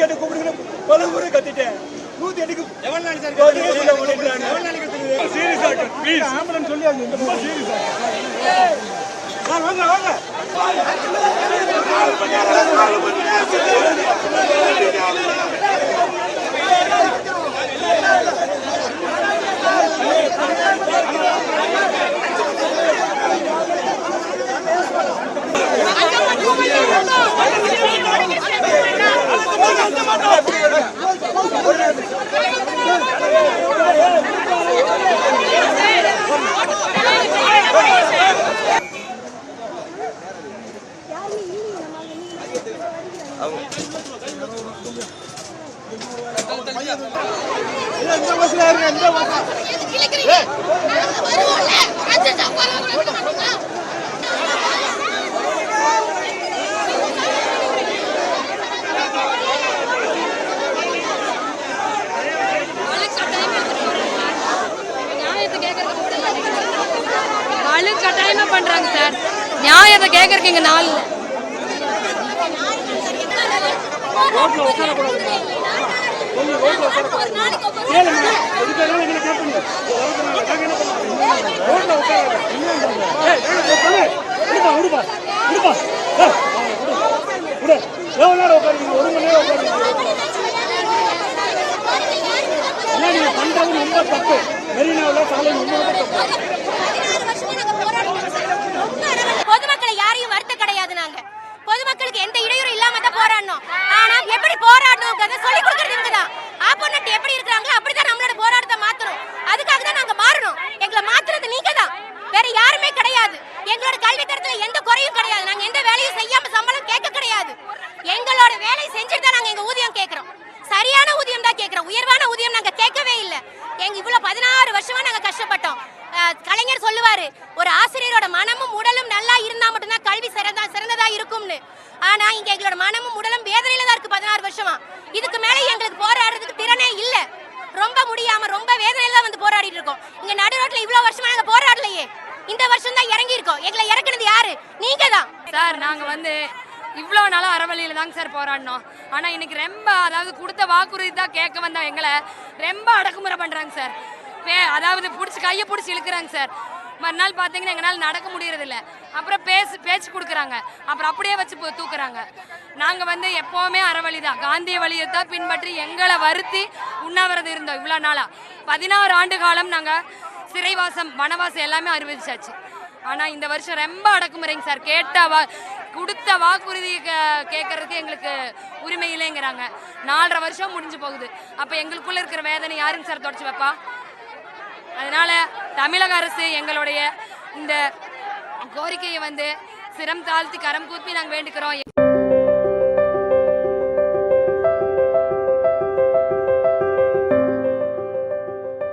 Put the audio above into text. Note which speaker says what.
Speaker 1: நூத்தி எட்டு கூப்பிடுங்க பல முறை கத்திட்டேன். நூத்தி எட்டுக்கு எவ்வளவு நாளைக்கு சார் எவ்வளவு நாளைக்கு சீரியஸா ப்ளீஸ் ஆம்புலன்ஸ் சொல்லி அது ரொம்ப சீரியஸா வாங்க வாங்க.
Speaker 2: கட்டாயமா பண்றாங்க சார். நியாயத்தை கேட்கறதுக்கு இங்க நாள்
Speaker 1: ரோட்ல நேரம் உட்காருங்க ஒரு மணி நேரம் உட்காருங்க நீங்க பண்றது ரொம்ப தப்பு மெரினாவில் சாலை ரொம்ப
Speaker 3: பொதுமக்களை யாரையும் வருத்த கிடையாது நாங்க. பொதுமக்களுக்கு எந்த இடையூறும் இல்லாம தான் போராடணும். ஆனா எப்படி போராடணுங்கிறத சொல்லி ஆப்போனட் எப்படி இருக்கிறாங்களோ அப்படிதான் நம்மளோட போராட்டத்தை மாத்தணும். அதுக்காக தான் நாங்க மாறணும். எங்களை மாத்துறது நீங்க தான் வேற யாருமே கிடையாது. எங்களோட கல்வி தரத்துல எந்த குறையும் கிடையாது. நாங்க எந்த வேலையும் செய்யாம சம்பளம் கேட்க கிடையாது. எங்களோட வேலையை செஞ்சுட்டு தான் நாங்க எங்க ஊதியம் கேட்கறோம். சரியான ஊதியம் தான் கேட்கறோம். உயர்வான ஊதியம் நாங்க கேட்கவே இல்லை. எங்க இவ்வளவு பதினாறு வருஷமா நாங்க கஷ்டப்பட்டோம். கலைஞர் சொல்லுவாரு ஒரு ஆசிரியரோட மனமும் உடலும் நல்லா இருந்தா மட்டும்தான் கல்வி சிறந்தா சிறந்ததா இருக்கும்னு. ஆனா இங்க எங்களோட மனமும் உடலும் வேதனையில தான் இருக்கு பதினாறு வருஷமா. இதுக்கு மேல எங்களுக்கு போராடுறதுக்கு திறனே இல்ல ரொம்ப முடியாம ரொம்ப வேதனையில தான் வந்து போராடிட்டு இருக்கோம் இங்க நடு ரோட்ல இவ்வளவு வருஷமா நாங்க போராடலையே இந்த வருஷம் தான் இறங்கி இருக்கோம் எங்களை இறக்குனது யாரு? நீங்க தான்
Speaker 2: சார் நாங்க வந்து இவ்வளோ நாளாக அறவழியில் தாங்க சார் போராடினோம். ஆனால் இன்னைக்கு ரொம்ப அதாவது கொடுத்த வாக்குறுதி தான் கேட்க வந்தோம் எங்களை ரொம்ப அடக்குமுறை பண்ணுறாங்க சார். பே அதாவது பிடிச்சி கையை பிடிச்சி இழுக்கிறாங்க சார். மறுநாள் பார்த்தீங்கன்னா எங்களால் நடக்க முடியறதில்ல. அப்புறம் பேசு பேச்சு கொடுக்குறாங்க. அப்புறம் அப்படியே வச்சு போ- தூக்குறாங்க. நாங்கள் வந்து எப்போவுமே அறவழி தான் காந்திய வழியை தான் பின்பற்றி எங்களை வருத்தி உண்ணாவிரதம் இருந்தோம் இவ்வளோ நாளாக பதினாறு ஆண்டு காலம் நாங்கள் சிறைவாசம் வனவாசம் எல்லாமே அறிவிச்சாச்சு. ஆனால் இந்த வருஷம் ரொம்ப அடக்குமுறைங்க சார். கேட்ட வா கொடுத்த வாக்குறுதி கே- கேட்கறதுக்கு எங்களுக்கு உரிமை இல்லைங்கிறாங்க. நாலரை வருஷம் முடிஞ்சு போகுது. அப்போ எங்களுக்குள்ளே இருக்கிற வேதனை யாருங்க சார் தொடச்சி வைப்பா? அதனால் தமிழக அரசு எங்களுடைய இந்த கோரிக்கையை வந்து சிரம் தாழ்த்தி கரம் கூப்பி நாங்கள் வேண்டிக்கிறோம்